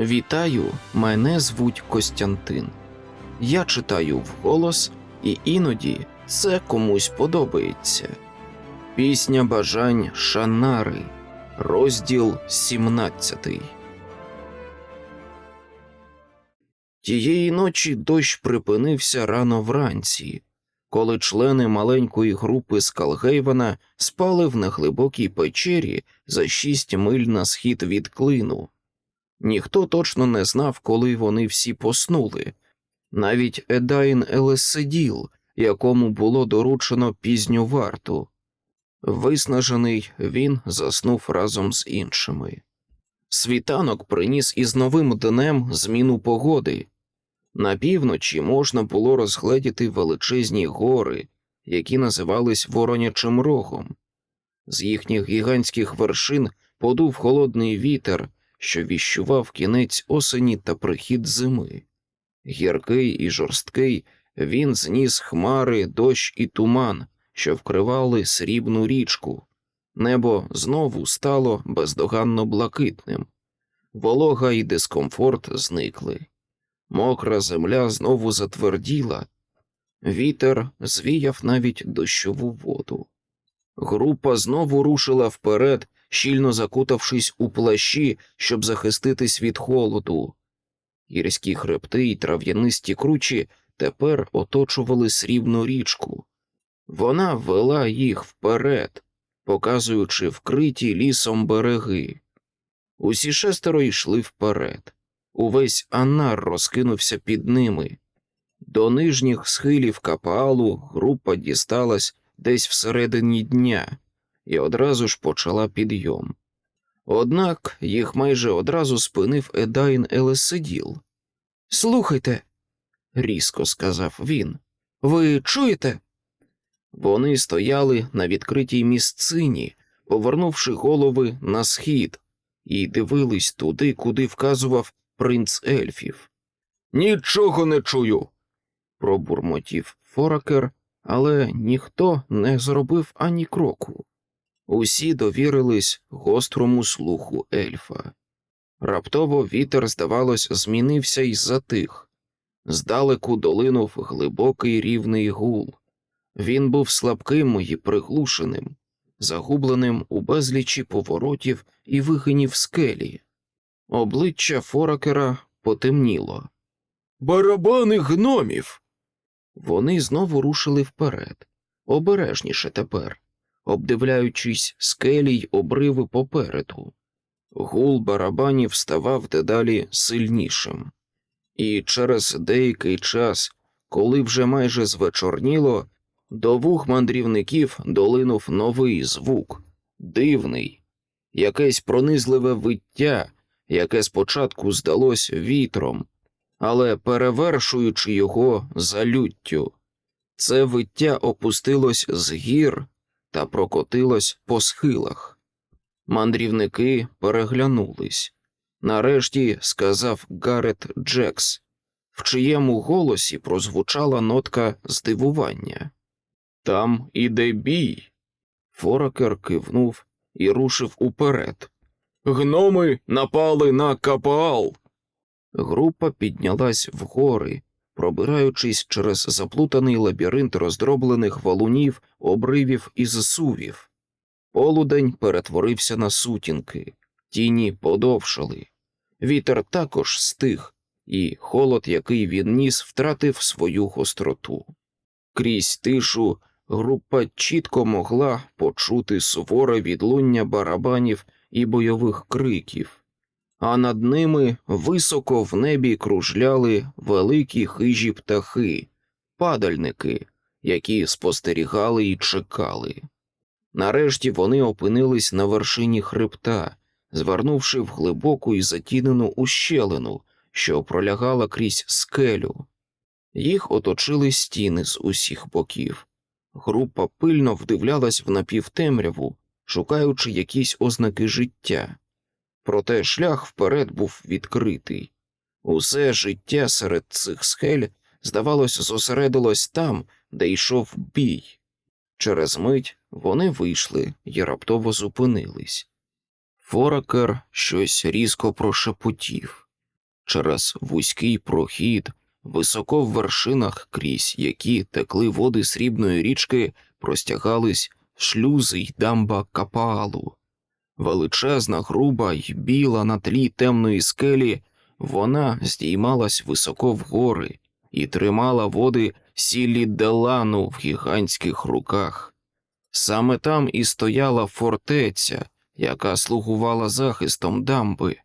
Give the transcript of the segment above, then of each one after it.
Вітаю, мене звуть Костянтин. Я читаю вголос, і іноді це комусь подобається. Пісня бажань Шанари, розділ 17. Тієї ночі дощ припинився рано вранці, коли члени маленької групи з Калгейвена спали в неглибокій печері за шість миль на схід від клину. Ніхто точно не знав, коли вони всі поснули. Навіть Едайн Елеседіл, якому було доручено пізню варту. Виснажений він заснув разом з іншими. Світанок приніс із новим днем зміну погоди. На півночі можна було розгледіти величезні гори, які називались Воронячим рогом. З їхніх гігантських вершин подув холодний вітер, що віщував кінець осені та прихід зими. Гіркий і жорсткий він зніс хмари, дощ і туман, що вкривали срібну річку. Небо знову стало бездоганно блакитним. Волога і дискомфорт зникли. Мокра земля знову затверділа, вітер звіяв навіть дощову воду. Група знову рушила вперед, щільно закутавшись у плащі, щоб захиститись від холоду. Гірські хребти й трав'янисті кручі тепер оточували срібну річку. Вона вела їх вперед, показуючи вкриті лісом береги. Усі шестеро йшли вперед. Увесь Анар розкинувся під ними. До нижніх схилів капалу група дісталась десь всередині дня і одразу ж почала підйом. Однак їх майже одразу спинив Едайн Елесиділ. Слухайте, різко сказав він. Ви чуєте? Вони стояли на відкритій місцині, повернувши голови на схід, і дивились туди, куди вказував принц ельфів. Нічого не чую. пробурмотів Форакер, але ніхто не зробив ані кроку. Усі довірились гострому слуху ельфа. Раптово вітер, здавалось, змінився і затих. Здалеку долинув глибокий рівний гул. Він був слабким і приглушеним, загубленим у безлічі поворотів і вигинів скелі. Обличчя Форакера потемніло. Барабани гномів. Вони знову рушили вперед, обережніше тепер, обдивляючись скелі й обриви попереду. Гул барабанів ставав дедалі сильнішим, і через деякий час, коли вже майже звечорніло, до вух мандрівників долинув новий звук, дивний, якесь пронизливе виття, яке спочатку здалось вітром, але перевершуючи його залюттю. Це виття опустилось з гір та прокотилось по схилах. Мандрівники переглянулись. Нарешті сказав Гарет Джекс, в чиєму голосі прозвучала нотка здивування. Там іде бій. Форакер кивнув і рушив уперед. Гноми напали на Капаал. Група піднялась вгори, пробираючись через заплутаний лабіринт роздроблених валунів, обривів і засувів. Полудень перетворився на сутінки, тіні подовшали. Вітер також стих, і холод, який він ніс, втратив свою гостроту. Крізь тишу група чітко могла почути суворе відлуння барабанів і бойових криків, а над ними високо в небі кружляли великі хижі птахи, падальники, які спостерігали і чекали. Нарешті вони опинились на вершині хребта, звернувши в глибоку і затінену ущелину, що пролягала крізь скелю. Їх оточили стіни з усіх боків. Група пильно вдивлялась в напівтемряву, шукаючи якісь ознаки життя. Проте шлях вперед був відкритий. Усе життя серед цих скель, здавалось, зосередилось там, де йшов бій. Через мить вони вийшли і раптово зупинились. Форакер щось різко прошепотів. через вузький прохід, високо в вершинах, крізь які текли води срібної річки, простягались шлюзи й дамба капаалу. Величезна, груба й біла на тлі темної скелі, вона здіймалась високо вгори і тримала води сілі Делану в гігантських руках. Саме там і стояла фортеця, яка слугувала захистом дамби,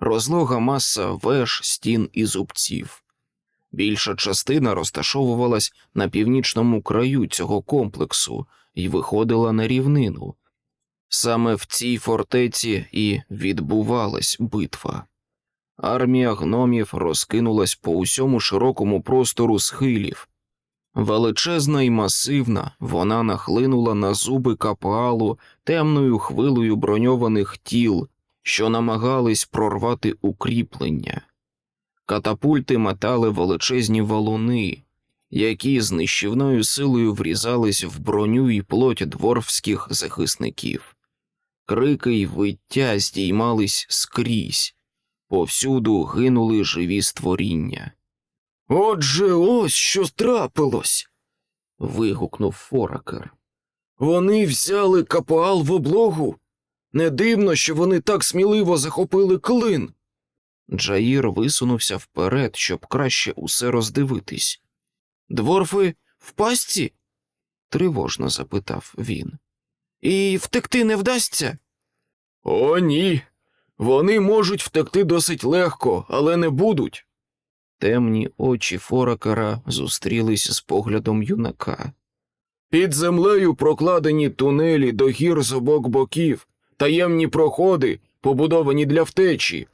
розлога маса веж, стін і зубців. Більша частина розташовувалась на північному краю цього комплексу і виходила на рівнину. Саме в цій фортеці і відбувалась битва. Армія гномів розкинулась по усьому широкому простору схилів. Величезна і масивна, вона нахлинула на зуби капалу темною хвилею броньованих тіл, що намагались прорвати укріплення. Катапульти метали величезні валуни, які з нищівною силою врізались в броню і плоть дворфських захисників. Крики й виття здіймались скрізь, повсюду гинули живі створіння. Отже, ось що трапилось. вигукнув Форакер. Вони взяли капуал в облогу. Не дивно, що вони так сміливо захопили клин. Джаїр висунувся вперед, щоб краще усе роздивитись. Дворфи в пастці? тривожно запитав він. І втекти не вдасться? О, ні. Вони можуть втекти досить легко, але не будуть. Темні очі Форакера зустрілись з поглядом юнака. Під землею прокладені тунелі до гір з обох боків, таємні проходи, побудовані для втечі.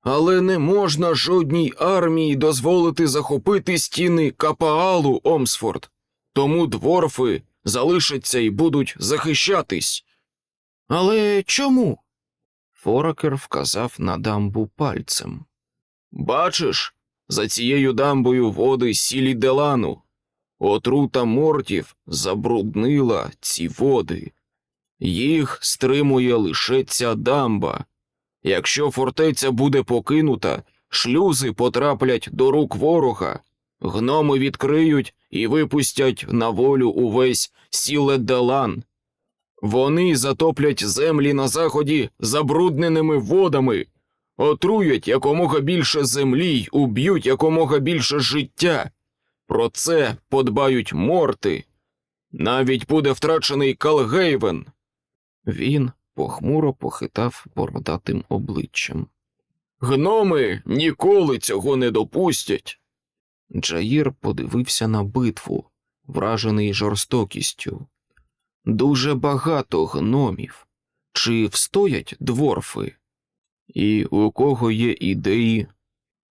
Але не можна жодній армії дозволити захопити стіни Капаалу Омсфорд, тому дворфи залишаться і будуть захищатись. Але чому? Форакер вказав на дамбу пальцем. Бачиш, за цією дамбою води сілі Делану. Отрута мортів забруднила ці води. Їх стримує лише ця дамба. Якщо фортеця буде покинута, шлюзи потраплять до рук ворога, гноми відкриють і випустять на волю увесь сіле-делан. Вони затоплять землі на заході забрудненими водами, отруять якомога більше землі й уб'ють якомога більше життя. Про це подбають морти. Навіть буде втрачений Калгейвен. Він похмуро похитав бородатим обличчям. Гноми ніколи цього не допустять. Джаїр подивився на битву, вражений жорстокістю. Дуже багато гномів. Чи встоять дворфи? І у кого є ідеї?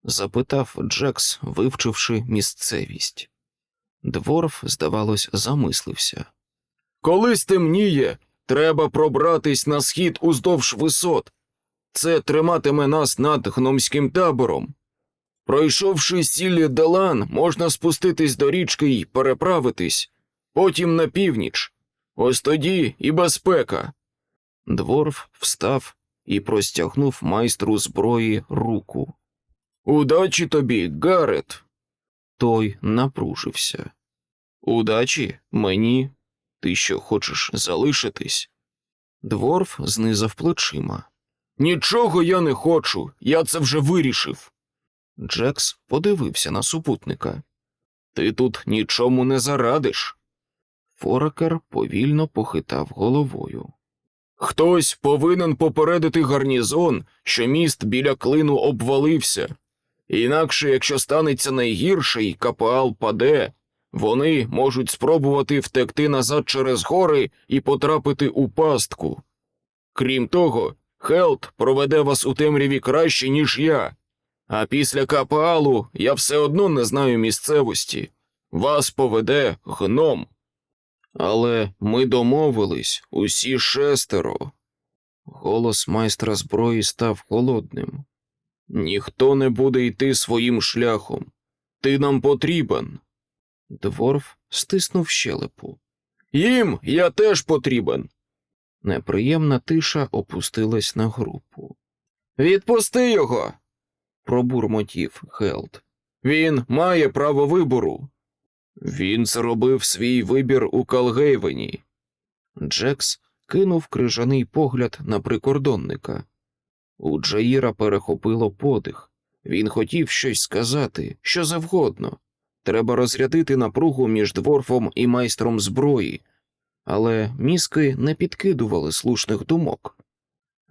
запитав Джекс, вивчивши місцевість. Дворф, здавалось, замислився. Коли стемніє, треба пробратись на схід уздовж висот. Це триматиме нас над гномським табором. Пройшовши сіллі Далан, можна спуститись до річки й переправитись, потім на північ. Ось тоді і безпека. Дворф встав і простягнув майстру зброї руку. Удачі тобі, Гарет. Той напружився. Удачі мені. Ти що хочеш залишитись? Дворф знизав плечима. Нічого я не хочу, я це вже вирішив. Джекс подивився на супутника. Ти тут нічому не зарадиш. Форакер повільно похитав головою. Хтось повинен попередити гарнізон, що міст біля клину обвалився. Інакше, якщо станеться найгірше і капаал паде, вони можуть спробувати втекти назад через гори і потрапити у пастку. Крім того, Хелт проведе вас у темряві краще, ніж я. А після капаалу я все одно не знаю місцевості. Вас поведе гном. Але ми домовились усі шестеро. Голос майстра зброї став холодним. Ніхто не буде йти своїм шляхом. Ти нам потрібен. Дворф стиснув щелепу. Їм я теж потрібен. Неприємна тиша опустилась на групу. Відпусти його. Пробурмотів Хелд. Він має право вибору. Він зробив свій вибір у Калгейвені. Джекс кинув крижаний погляд на прикордонника. У Джаїра перехопило подих. Він хотів щось сказати, що завгодно. Треба розрядити напругу між дворфом і майстром зброї, але мізки не підкидували слушних думок.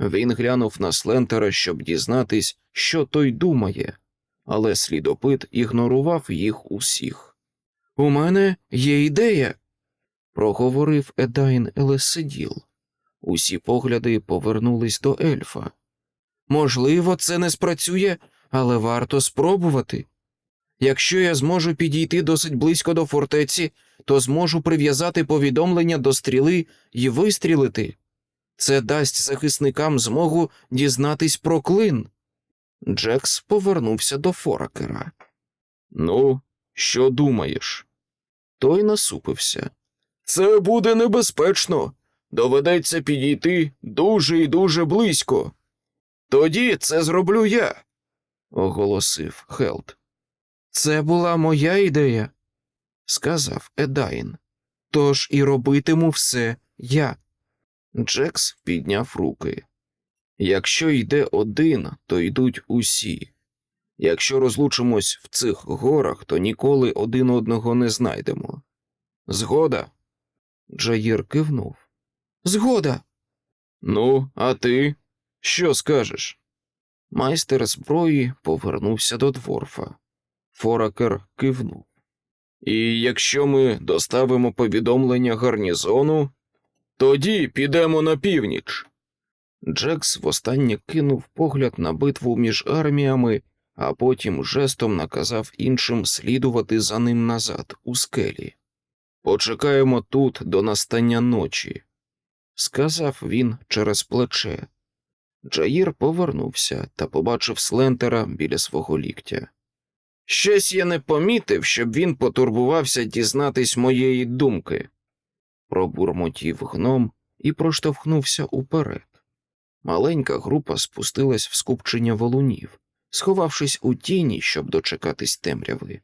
Він глянув на Слентера, щоб дізнатись, що той думає, але слідопит ігнорував їх усіх. У мене є ідея, проговорив Едайн Елесиділ. Усі погляди повернулись до ельфа. Можливо, це не спрацює, але варто спробувати. Якщо я зможу підійти досить близько до фортеці, то зможу прив'язати повідомлення до стріли і вистрілити. Це дасть захисникам змогу дізнатись про клин. Джекс повернувся до Форакера. Ну, що думаєш? Той насупився. Це буде небезпечно. Доведеться підійти дуже і дуже близько. Тоді це зроблю я, оголосив Хелд. Це була моя ідея, сказав Едайн. Тож і робитиму все я. Джекс підняв руки. Якщо йде один, то йдуть усі. Якщо розлучимось в цих горах, то ніколи один одного не знайдемо. Згода? Джаїр кивнув. Згода. Ну, а ти що скажеш? Майстер зброї повернувся до дворфа. Форакер кивнув. І якщо ми доставимо повідомлення гарнізону, тоді підемо на північ. Джекс востаннє кинув погляд на битву між арміями, а потім жестом наказав іншим слідувати за ним назад, у скелі. Почекаємо тут до настання ночі, сказав він через плече. Джаїр повернувся та побачив Слентера біля свого ліктя. Щось я не помітив, щоб він потурбувався дізнатись моєї думки, пробурмотів гном і проштовхнувся уперед. Маленька група спустилась в скупчення валунів, сховавшись у тіні, щоб дочекатись темряви.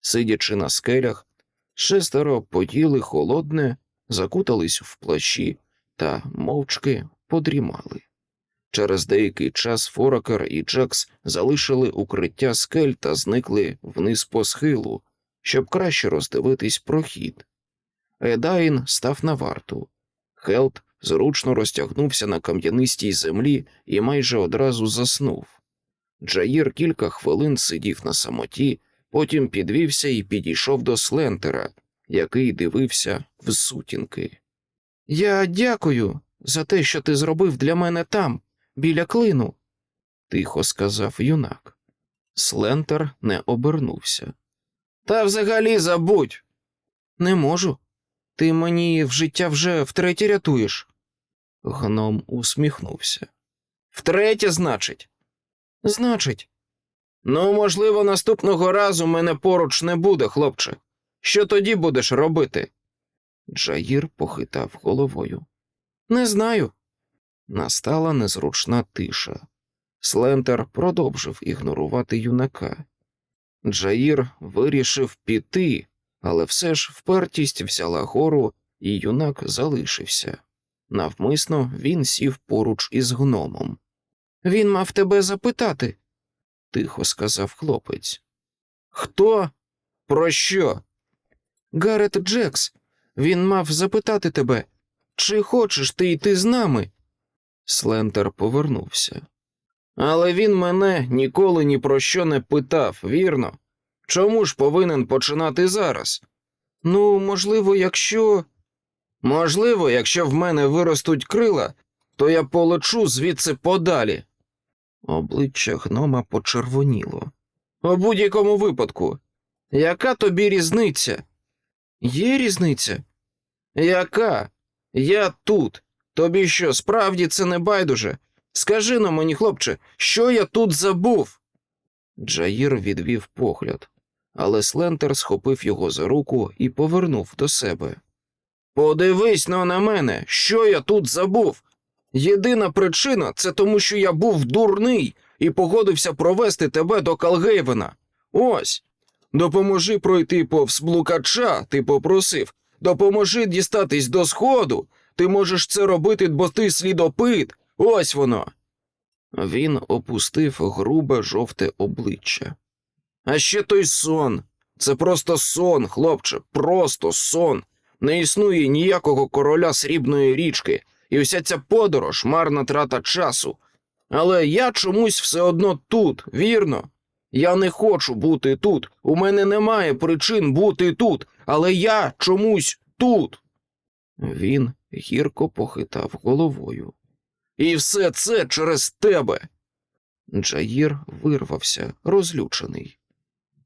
Сидячи на скелях, шестеро поділи холодне, закутались в плащі та мовчки подрімали. Через деякий час Форакер і Джекс залишили укриття скель та зникли вниз по схилу, щоб краще роздивитись прохід. Едайн став на варту. Хелт зручно розтягнувся на кам'янистій землі і майже одразу заснув. Джаїр кілька хвилин сидів на самоті, потім підвівся і підійшов до Слентера, який дивився в сутінки. Я дякую за те, що ти зробив для мене там, біля клину, тихо сказав юнак. Слентер не обернувся. Та взагалі забудь. Не можу. Ти мені в життя вже втретє рятуєш. Гном усміхнувся. Втретє, значить? Значить. Ну, можливо, наступного разу мене поруч не буде, хлопче. Що тоді будеш робити? Джаїр похитав головою. Не знаю. Настала незручна тиша. Слентер продовжив ігнорувати юнака. Джаїр вирішив піти, але все ж впертість взяла гору, і юнак залишився. Навмисно він сів поруч із гномом. Він мав тебе запитати, тихо сказав хлопець. Хто? Про що? Гарет Джекс. Він мав запитати тебе, чи хочеш ти йти з нами? Слентер повернувся. Але він мене ніколи ні про що не питав, вірно? Чому ж повинен починати зараз? Ну, можливо, якщо. Можливо, якщо в мене виростуть крила, то я полечу звідси подалі. Обличчя гнома почервоніло. У будь-якому випадку. Яка тобі різниця? Є різниця? Яка? Я тут. Тобі що, справді це не байдуже? Скажи но мені, хлопче, що я тут забув? Джаїр відвів погляд, але Слентер схопив його за руку і повернув до себе. Подивись но на мене, що я тут забув. Єдина причина це тому, що я був дурний, і погодився провести тебе до Калгейвена. Ось. Допоможи пройти повз блукача, ти попросив. Допоможи дістатись до сходу. Ти можеш це робити, бо ти слідопит. Ось воно. Він опустив грубе жовте обличчя. А ще той сон. Це просто сон, хлопче, просто сон. Не існує ніякого короля срібної річки, і вся ця подорож марна трата часу. Але я чомусь все одно тут, вірно? Я не хочу бути тут. У мене немає причин бути тут, але я чомусь тут. Він гірко похитав головою. І все це через тебе. Джаїр вирвався, розлючений.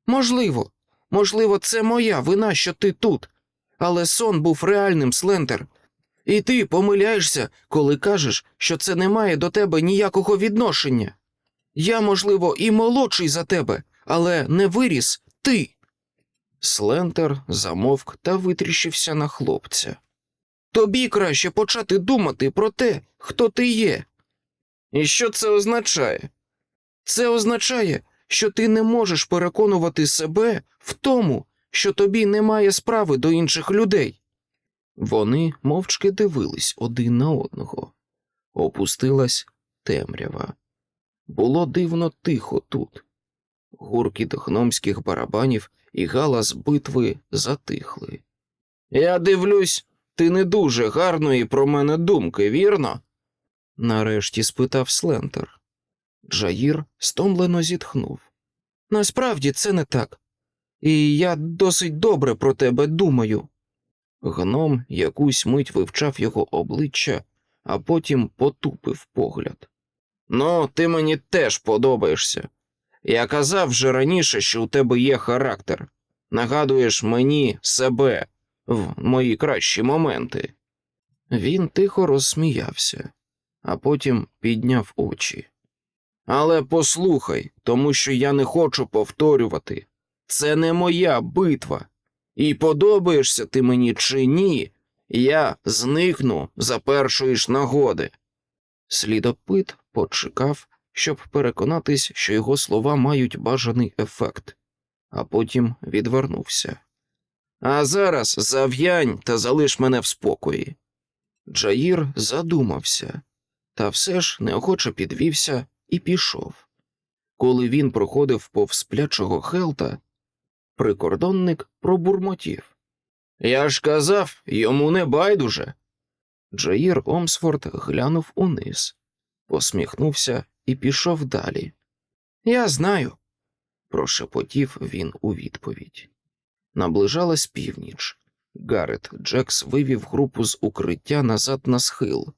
Можливо, можливо, це моя вина, що ти тут, але сон був реальним, Слентер. І ти помиляєшся, коли кажеш, що це не має до тебе ніякого відношення. Я, можливо, і молодший за тебе, але не виріс ти. Слентер замовк та витріщився на хлопця. Тобі краще почати думати про те, хто ти є. І що це означає? Це означає, що ти не можеш переконувати себе в тому, що тобі немає справи до інших людей. Вони мовчки дивились один на одного. Опустилась темрява. Було дивно тихо тут. Гуркіт гномських барабанів і галас битви затихли. Я дивлюсь, ти не дуже гарної про мене думки, вірно? нарешті спитав Слентер. Джаїр стомлено зітхнув. Насправді це не так. І я досить добре про тебе думаю. Гном якусь мить вивчав його обличчя, а потім потупив погляд. Ну, ти мені теж подобаєшся. Я казав вже раніше, що у тебе є характер. Нагадуєш мені себе в мої кращі моменти. Він тихо розсміявся, а потім підняв очі. Але послухай, тому що я не хочу повторювати. Це не моя битва. І подобаєшся ти мені чи ні, я зникну за першої ж нагоди. Слідопит почекав, щоб переконатись, що його слова мають бажаний ефект, а потім відвернувся. А зараз зав'янь та залиш мене в спокої. Джаїр задумався, та все ж неохоче підвівся і пішов. Коли він проходив повз сплячого Хелта, прикордонник пробурмотів. Я ж казав, йому не байдуже. Джаїр Омсфорд глянув униз, посміхнувся і пішов далі. Я знаю, прошепотів він у відповідь. Наближалась північ. Гарет Джекс вивів групу з укриття назад на схил.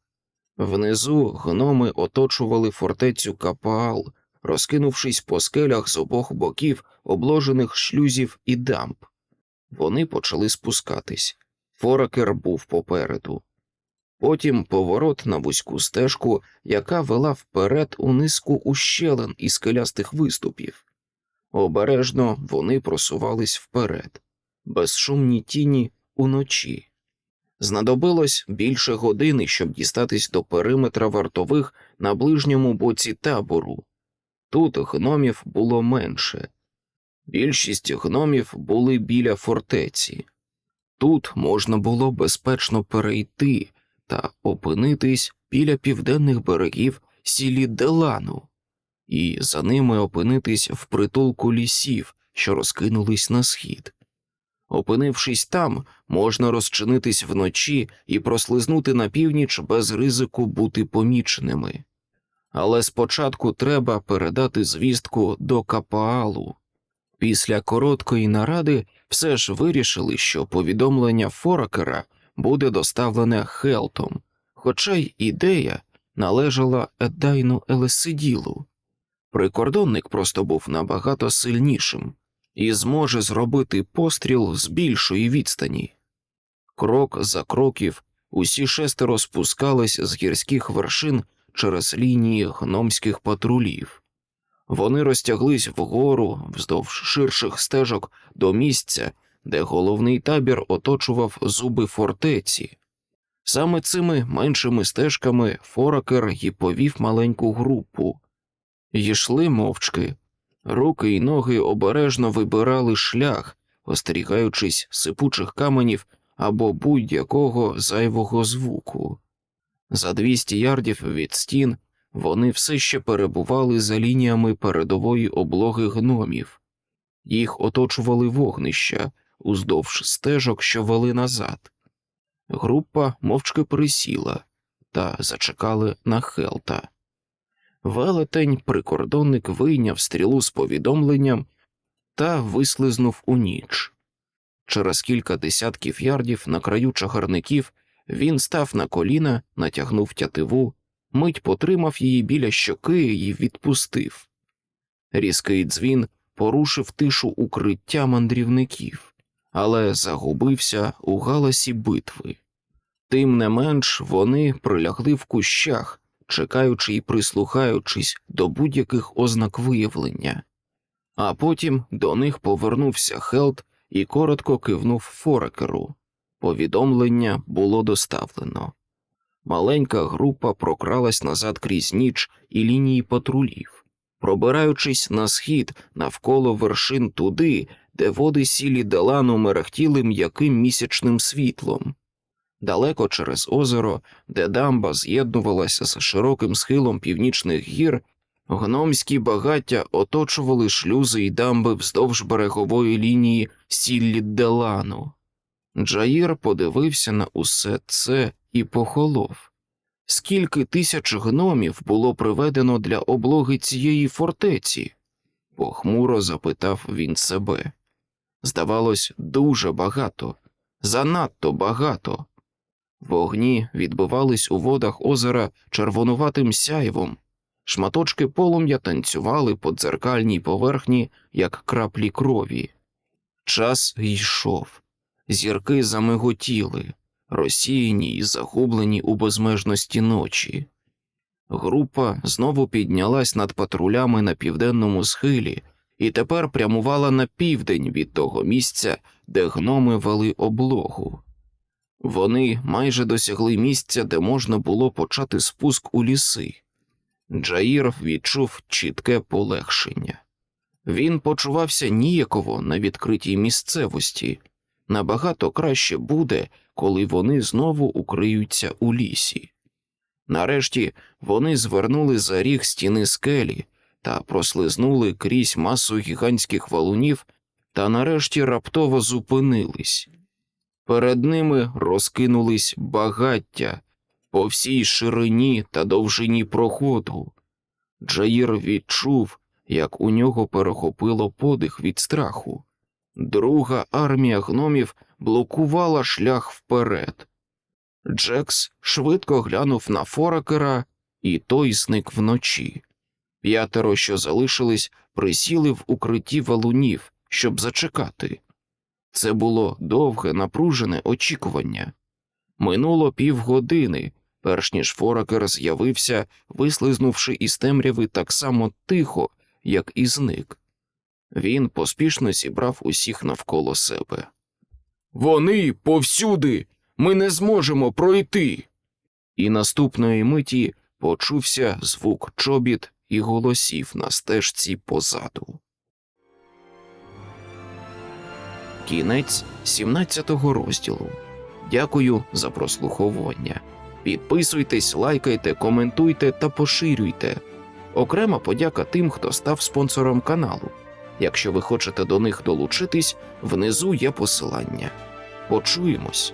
Внизу гноми оточували фортецю Капаал, розкинувшись по скелях з обох боків, обложених шлюзів і дамб. Вони почали спускатись. Форакер був попереду. Потім поворот на вузьку стежку, яка вела вперед у низку ущелин і скелястих виступів. Обережно вони просувались вперед, безшумні тіні уночі. Знадобилось більше години, щоб дістатись до периметра вартових на ближньому боці табору. Тут гномів було менше. Більшість гномів були біля фортеці. Тут можна було безпечно перейти та опинитись біля південних берегів сілі Делану, і за ними опинитись в притулку лісів, що розкинулись на схід. Опинившись там, можна розчинитись вночі і прослизнути на північ без ризику бути поміченими. Але спочатку треба передати звістку до Капаалу. Після короткої наради все ж вирішили, що повідомлення Форакера буде доставлене Хелтом, хоча й ідея належала Еддайну Елесиділу. Прикордонник просто був набагато сильнішим і зможе зробити постріл з більшої відстані. Крок за кроків усі шестеро спускались з гірських вершин через лінії гномських патрулів. Вони розтяглись вгору вздовж ширших стежок до місця, де головний табір оточував зуби фортеці. Саме цими меншими стежками Форакер і повів маленьку групу. Йшли мовчки, руки й ноги обережно вибирали шлях, остерігаючись сипучих каменів або будь-якого зайвого звуку. За 200 ярдів від стін вони все ще перебували за лініями передової облоги гномів, їх оточували вогнища уздовж стежок, що вели назад. Група мовчки присіла та зачекали на Хелта. Велетень прикордонник вийняв стрілу з повідомленням та вислизнув у ніч. Через кілька десятків ярдів на краю чагарників він став на коліна, натягнув тятиву, мить потримав її біля щоки і відпустив. Різкий дзвін порушив тишу укриття мандрівників, але загубився у галасі битви. Тим не менш вони прилягли в кущах, чекаючи і прислухаючись до будь-яких ознак виявлення. А потім до них повернувся Хелт і коротко кивнув Форекеру. Повідомлення було доставлено. Маленька група прокралась назад крізь ніч і лінії патрулів, пробираючись на схід навколо вершин туди, де води сілі Делану мерехтіли м'яким місячним світлом. Далеко через озеро, де дамба з'єднувалася з широким схилом північних гір, гномські багаття оточували шлюзи й дамби вздовж берегової лінії сіллі Делану. Джаїр подивився на усе це і похолов. Скільки тисяч гномів було приведено для облоги цієї фортеці? похмуро запитав він себе. Здавалось, дуже багато, занадто багато. Вогні відбивались у водах озера червонуватим сяйвом, шматочки полум'я танцювали по дзеркальній поверхні, як краплі крові. Час йшов, зірки замиготіли, розсіяні й загублені у безмежності ночі. Група знову піднялась над патрулями на південному схилі і тепер прямувала на південь від того місця, де гноми вели облогу. Вони майже досягли місця, де можна було почати спуск у ліси. Джаїр відчув чітке полегшення. Він почувався ніяково на відкритій місцевості. Набагато краще буде, коли вони знову укриються у лісі. Нарешті вони звернули за ріг стіни скелі та прослизнули крізь масу гігантських валунів та нарешті раптово зупинились. Перед ними розкинулись багаття по всій ширині та довжині проходу. Джаїр відчув, як у нього перехопило подих від страху. Друга армія гномів блокувала шлях вперед. Джекс швидко глянув на Форакера, і той зник вночі. П'ятеро, що залишились, присіли в укритті валунів, щоб зачекати. Це було довге, напружене очікування. Минуло півгодини, перш ніж Форакер з'явився, вислизнувши із темряви так само тихо, як і зник. Він поспішно зібрав усіх навколо себе. Вони повсюди. Ми не зможемо пройти. І наступної миті почувся звук чобіт і голосів на стежці позаду. Кінець 17 розділу. Дякую за прослуховування. Підписуйтесь, лайкайте, коментуйте та поширюйте. Окрема подяка тим, хто став спонсором каналу. Якщо ви хочете до них долучитись, внизу є посилання. Почуємось.